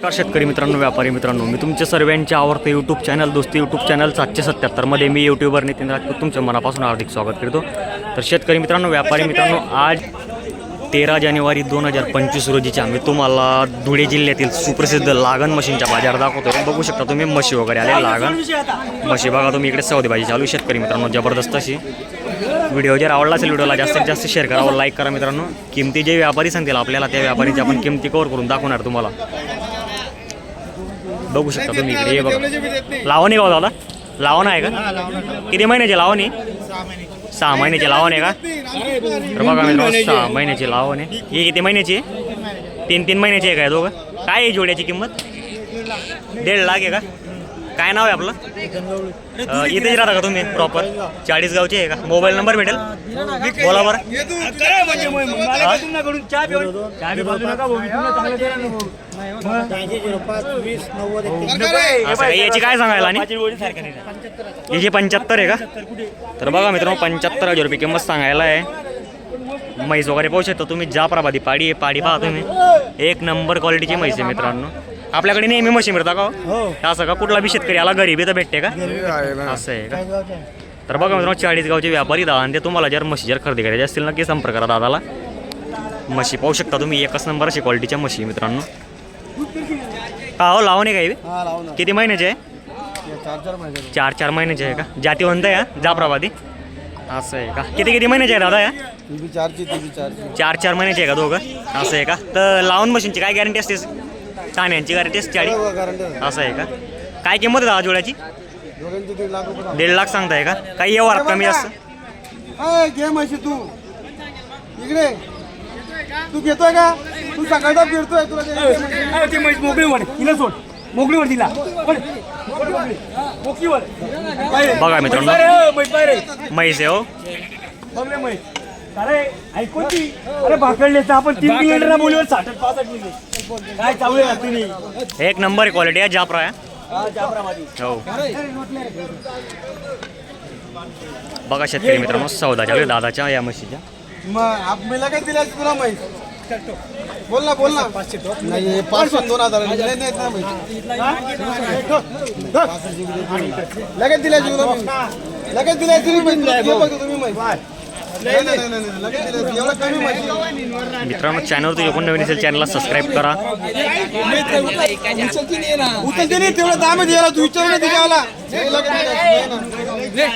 नमस्कार शेतकरी मित्रांनो व्यापारी मित्रांनो मी तुमच्या सर्वांचे आवडते YouTube channel Dosti YouTube channel सातशे सत्याहत्तरमध्ये मी यूट्यूबर नितीन राजपूत तुमच्या मनापासून हार्दिक स्वागत करतो. तर शेतकरी मित्रांनो व्यापारी मित्रांनो आज तेरा जानेवारी दोन हजार पंचवीस रोजीच्या आम्ही तुम्हाला धुळे जिल्ह्यातील सुप्रसिद्ध लागण मशीनच्या बाजार दाखवतो बघू शकता तुम्ही म्हशी वगैरे आले लागण. म्हशी बघा तुम्ही इकडे सौदे भाजी चालू शेतकरी मित्रांनो जबरदस्त अशी. व्हिडिओ जर आवडला असेल व्हिडिओला जास्तीत जास्त शेअर करा लाईक करा मित्रांनो. किमती जे व्यापारी सांगतील आपल्याला त्या व्यापारीची आपण किमती कव्हर करून दाखवणार तुम्हाला. बघू शकता तुम्ही इकडे हे बघा। लावणी का दादा? लावण आहे का? किती महिन्याचे लावणी? सहा महिन्याचे. लावण आहे का? तर बघा मित्रांनो सहा महिन्याची लावण आहे. ही किती महिन्याची आहे? तीन तीन महिन्याची आहे काय दोघं? काय आहे जोड्याची किंमत? दीड लाख आहे का? काय नाव आहे आपलं? अं, इथेच राहता का तुम्ही प्रॉपर चाळीस गावचे आहे का? मोबाईल नंबर भेटेल? बोला बरं. करा म्हणजे मग मला काय तुमच्याकडून चहा पिऊ चहा बी बाजू नका भाऊ, मी तुम्हाला चांगलं देणार ना भाऊ. असं का? याची काय सांगायला आणि? सारखं नाही. ना. याची पंच्याहत्तर आहे का? तर बघा मित्रांनो पंच्याहत्तर हजार रुपये किंमत सांगायला आहे. म्हैस वगैरे पाहू शकता तुम्ही. जाफराबादी पाडी आहे पाडी पहा तुम्ही. एक नंबर क्वालिटीची म्हैस आहे मित्रांनो. आपल्याकडे नेहमी म्हशी मिळता का हो? असं का? कुठला बी शेतकरी आला गरीबी तर भेटते का? असं आहे का? तर बघा मित्रांनो चाळीस गावचे व्यापारी दादा आणि ते तुम्हाला जर म्हशी जर खरेदी करायची असतील नक्की संपर्क करा दादाला. म्हशी पाहू शकता तुम्ही एकच नंबर अशी क्वालिटीच्या म्हशी आहे मित्रांनो. हा हो? लावणे काही किती महिन्याचे आहे? चार चार महिन्याचे. आहे का? जातीवंत आहे का जाफराबादी. असं आहे का? किती किती महिन्याचे आहे दादा या? चार चार महिन्याचे आहे का दोघं? असं आहे का? तर लावून मशीनची काय गॅरंटी असते? ठाण्यांची गॅरंटी असते चाळी असं आहे का? काय किंमत आहे दादा जोड्याची? दीड लाख सांगताय का? काही व्यवहार कमी असतं घे म्हशी तू. इकडे. तू घेतोय का? तू सकाळचा फिरतोय तुला ते- ते म्हशी. अरे ते म्हैस मोकळी वर तिला. सोड मोकळी वर तिला. बघा मित्रांनो. म्हैस आहे, म्हैस बाहेर आहे. म्हैस आहे हो. म्हैस. अरे ऐकून ती? अरे भाकडले तर आपण तीन किलोमीटर बोलवर साठ पासष्ट मिनिट काय चावले ना तुम्ही एक नंबर आहे क्वालिटी आहे जाफरा आहे हा. हो बघा शेतकरी मित्रांनो सौदाच्या वेळी दादाच्या या म्हशीच्या मग आप मला काय दिल्या तुला म्हैस बोल ना बोल ना नाही पाचशे दोन हजार नाही नाही नाही म्हैस. लगेच दिल्या. लगेच दिल्या तुम्ही बघ तुम्ही. मित्रांनो चॅनल तुझे कोण नवीन असेल चॅनलला सबस्क्राईब करा. उचलते नाही तेवढं दाम आहे याला तू विचार नाही तिच्यावाला हे लगेच दिल्या.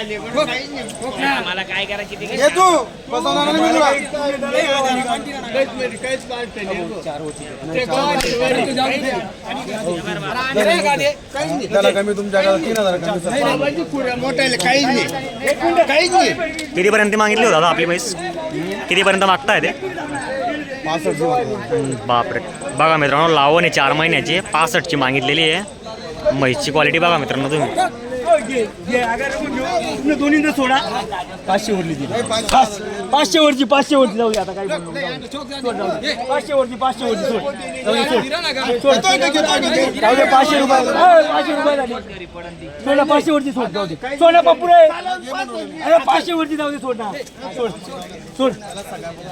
ये तू? बसवणार नाही. त्याला कमी तुमच्याकडे तीन हजार कमी कितीपर्यंत मागितली दादा आपली म्हैस? कितीपर्यंत मागताय ते? पासष्ट बापरे. बघा मित्रांनो लावण आहे चार महिन्याची पासष्टची मागितलेली आहे. म्हैसची क्वालिटी बघा मित्रांनो तुम्ही. तुम्ही दोन्हींदा सोडा. पाचशे वरली ती. पाच- पाचशे वरची पाचशे वरची. जाऊ दे आता काय जाऊ जाऊ. पाचशे वरची पाचशे वरची. सोड. जाऊ दे. जाऊ पाचशे रुपये पाचशे रुपये झाले सोड पाचशे वरची सोड जाऊ दे. सोड रे अरे पाचशे वरची जाऊ दे सोड ना. सोड सोड.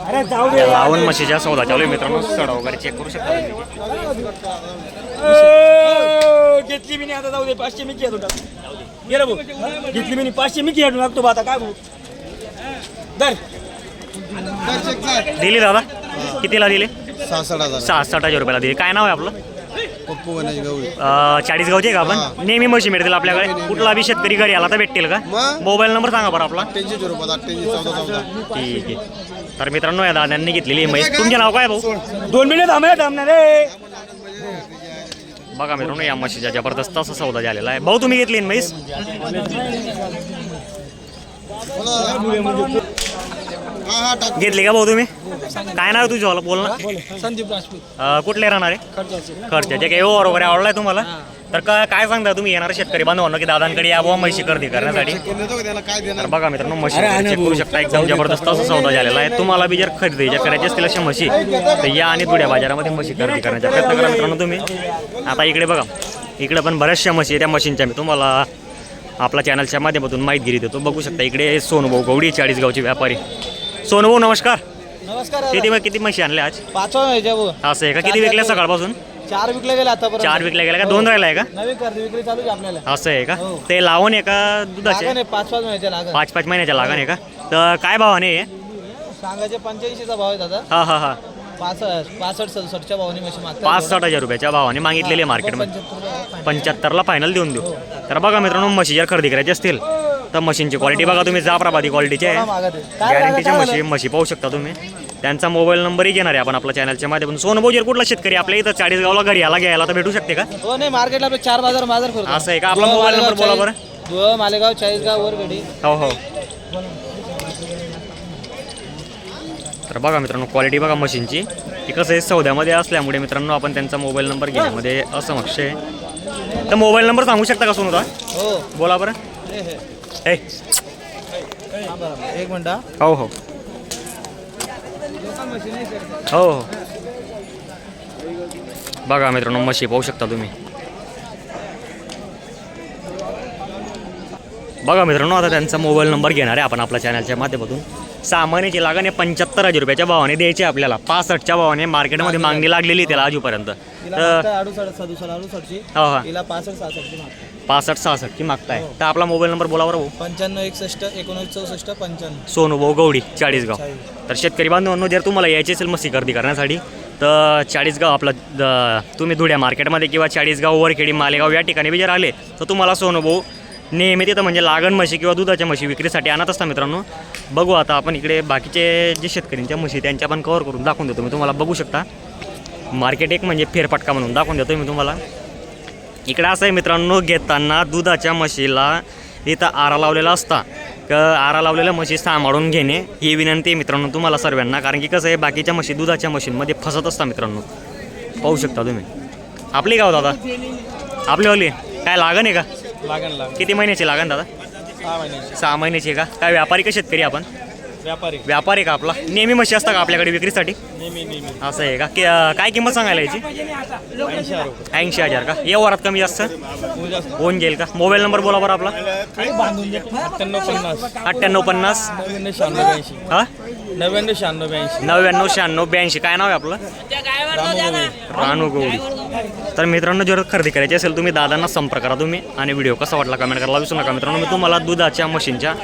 अरे जाऊ दे. यार. लावण म्हशीच्या सौदा चालू आहे मित्रांनो सडा वगैरे चेक करू शकता घेतली मी नाही आता जाऊ दे. पाचशे मी खेळतो गेलं भाऊ घेतली मी नाही, पाचशे मी खेळतो लागतो आता काय भाऊ? दर दिली दादा. कितीला दिली? सहासष्ट हजार. सहा साठ हजार रुपयाला दिली. काय नाव आहे आपलं? पप्पू गणेश गवळी. अं, चाळीस गावचे का आपण? नेहमी म्हशी मिळतील आपल्याकडे. कुठला बी शेतकरी घरी आला तर भेटतील का? मग? मोबाईल नंबर सांगा बरं आपला. अठ्ठ्याऐंशी झिरो पाच अठ्ठ्याऐंशी चौदा चौदा. ठीक आहे. तर मित्रांनो या दादांनी घेतलेली ही म्हैस. तुमचे नाव काय भाऊ? दोन मिनिट थांबले थांबणार रे बघा मित्रांनो या म्हशीचा जबरदस्त असा सौदा झालेला आहे. भाऊ तुम्ही घेतली म्हैस घेतली का भाऊ तुम्ही? काय नाव तुझं? मला बोल ना. संदीप राजपूत. कुठले राहणार? आहे खर्चाचे काही व्यवहार वगैरे आवडलाय तुम्हाला. तर काय सांगता तुम्ही? येणारे शेतकरी बांधवांना की दादांकडे या बुवा म्हशी खरेदी करण्यासाठी. तर बघा मित्रांनो म्हशी चेक करू शकता. एकदम जबरदस्त असा सौदा झालेला आहे. तुम्हाला बी जर खरेदी जर करायची असतील अशा म्हशी तर या आणि धुळ्या बाजारामध्ये म्हशी खरेदी करण्याचा प्रयत्न करा मित्रांनो तुम्ही. आता इकडे बघा. इकडे पण बऱ्याचशा म्हशी आहे त्या म्हशींच्या मी तुम्हाला आपल्या चॅनलच्या माध्यमातून माहितगिरी देतो. बघू शकता इकडे सोनभाऊ गवडी चाळीसगावचे व्यापारी. सोनभाऊ नमस्कार. नमस्कार किती किती म्हशी आणल्या आज? पाचवा ह्याच्या असं आहे का? किती विकल्या सकाळपासून? चार विकले गेले आतापर्यंत. चार विकल्या गेल्या का? दोन राहिला आहे का? नवीन खरेदी विक्री चालू आहे आपल्याला. असं आहे का? हो. ते लावून आहे का दुधाचे? लागण आहे पाच पाच महिन्याच्या लागण. पाच पाच महिन्याच्या लागण आहे का? तर काय भावाने आहे सांगायचे पंच्याऐंशीचा भाव आहे दादा. हा हा हा. पासष्ट पासष्ट सदुसष्टच्या भावाने म्हशी मागतात. पाच हजार रुपयाच्या भावाने मागितलेली आहे मार्केटमध्ये. पंच्याहत्तरला. फायनल देऊन देऊ. तर बघा मित्रांनो म्हशी जर खरेदी करायची असतील तर मशीनची क्वालिटी बघा तुम्ही जाफराबादी क्वालिटीची आहे. काय म्हशी म्हशी पाहू शकता तुम्ही. त्यांचा मोबाईल नंबरही घेणार आहे आपण आपल्या चॅनलच्या माध्यमातून. सोनभाऊ जर कुठला शेतकरी? आपल्या इथं चाळीसगावला घरी याला घ्यायला तर भेटू शकते का? हो नाही मार्केटला आपले चार बाजार बाजार करतो असं आहे का? आपला मोबाईल नंबर बोला धुळं, मालेगाव चाळीसगाव वरगडी हो हो. तर बघा मित्रांनो क्वालिटी बघा मशीनची. ती कसं आहे सौद्यामध्ये असल्यामुळे मित्रांनो आपण त्यांचा मोबाईल नंबर घेण्यामध्ये असमक्ष आहे. तर मोबाईल नंबर सांगू शकता का सोनूदा? हो. बोला बरं. ए. एक मिनिट हा. हो हो हो बघा मित्रांनो म्हशी पाहू शकता तुम्ही बघा मित्रांनो आता त्यांचा मोबाईल नंबर घेणार आहे आपण आपल्या चॅनलच्या माध्यमातून सामान्याची लागण आहे पंच्याहत्तर हजार रुपयाच्या भावाने द्यायची आपल्याला. पासष्टच्या भावाने मार्केटमध्ये मागणी लागलेली आहे त्याला आजूपर्यंत तर हो हा. पासष्ट सहासष्टची मागताय. मागताय तर आपला मोबाईल नंबर बोला बरं भाऊ पंच्याण्णव एकसष्ट एकोणवीस चौसष्ट पंच्याण्णव. सोनूभाऊ गवडी चाळीसगाव. तर शेतकरी बांधवांनो जर तुम्हाला यायची असेल मस्ती गर्दी करण्यासाठी तर चाळीसगाव आपलं तुम्ही धुळ्या मार्केटमध्ये किंवा चाळीसगाव वरखेडी मालेगाव या ठिकाणी बी जर आले तर तुम्हाला सोनूभाऊ नेहमी तिथं म्हणजे लागण म्हशी किंवा दुधाच्या म्हशी विक्रीसाठी आणत असता मित्रांनो. बघू आता आपण इकडे बाकीचे जे शेतकऱ्यांच्या म्हशी त्यांच्या पण कवर करून दाखवून देतो. मी तुम्हाला बघू शकता. मार्केट एक म्हणजे फेरफटका म्हणून दाखवून देतो मी तुम्हाला. इकडे असं आहे मित्रांनो घेताना दुधाच्या म्हशीला इथं आरा लावलेला असता. क आरा लावलेल्या म्हशी सांभाळून घेणे ही विनंती आहे मित्रांनो तुम्हाला सर्वांना. कारण की कसं आहे बाकीच्या म्हशी दुधाच्या मशीनमध्ये फसत असता मित्रांनो. पाहू शकता तुम्ही. आपली गाव दादा? आपली वाली? काय लागण आहे का? लागण लागण. किती महिन्याची लागण दादा? सहा महिन्याची. सहा महिन्याची आहे का? काय व्यापारी का शेतकरी आपण? व्यापारी. व्यापारी का आपला? नेहमी म्हशी असता का आपल्याकडे विक्रीसाठी? नेहमी नेहमी. असं आहे का? की अं, काय किंमत सांगायला याची? ऐंशी हजार रुपये. ऐंशी हजार का? या वरात कमी जास्त? होऊन जाईल का? मोबाईल नंबर बोला बरं आपला. अठ्ठ्याण्णव पन्नास. अठ्ठ्याण्णव पन्नास. नव्याण्णव शहाण्णव ब्याऐंशी. हा? नव्याण्णव शहाण्णव ब्याऐंशी. नव्याण्णव शहाण्णव ब्याऐंशी. काय नाव आहे आपलं? रानू गवळी तर मित्रांनो जर खरेदी करायची असेल तुम्ही दादांना संपर्क करा तुम्ही आणि व्हिडिओ कसा वाटला कमेंट करायला विसरू नका. मित्रांनो मी तुम्हाला दुधाच्या मशीनच्या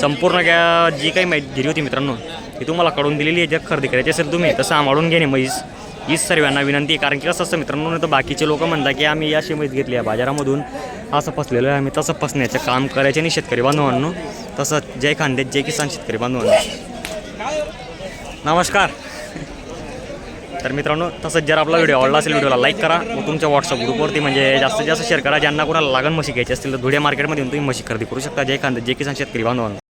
संपूर्ण क्या जी काही माहिती दिली होती मित्रांनो ती तुम्हाला कळून दिलेली आहे. जर खरेदी करायची असेल तुम्ही तर सांभाळून घेणे म्हणजे म्हैस हीच सर्वांना विनंती आहे. कारण की कसं असतं मित्रांनो नाही तर बाकीचे लोक म्हणतात की आम्ही अशी मैस घेतली आहे. बाजारामधून असं फसलेलं आहे आम्ही तसं फसण्याचं काम करायचे नाही शेतकरी बांधवांनो. तसं जय खांदेत जय किसान शेतकरी बांधवांनो. नमस्कार. तर मित्रांनो तसंच जर आपला व्हिडिओ आवडला असेल व्हिडिओला लाईक करा. व तुमच्या व्हॉट्सअप ग्रुपवरती म्हणजे जास्तीत जास्त शेअर करा. ज्यांना कोणाला लागण म्हशी घ्यायची असतील तर धुळे मार्केटमध्ये येऊन तुम्ही म्हशी खरेदी करू शकता. जे खांदे जे किसान शेतकरी बांधवांना.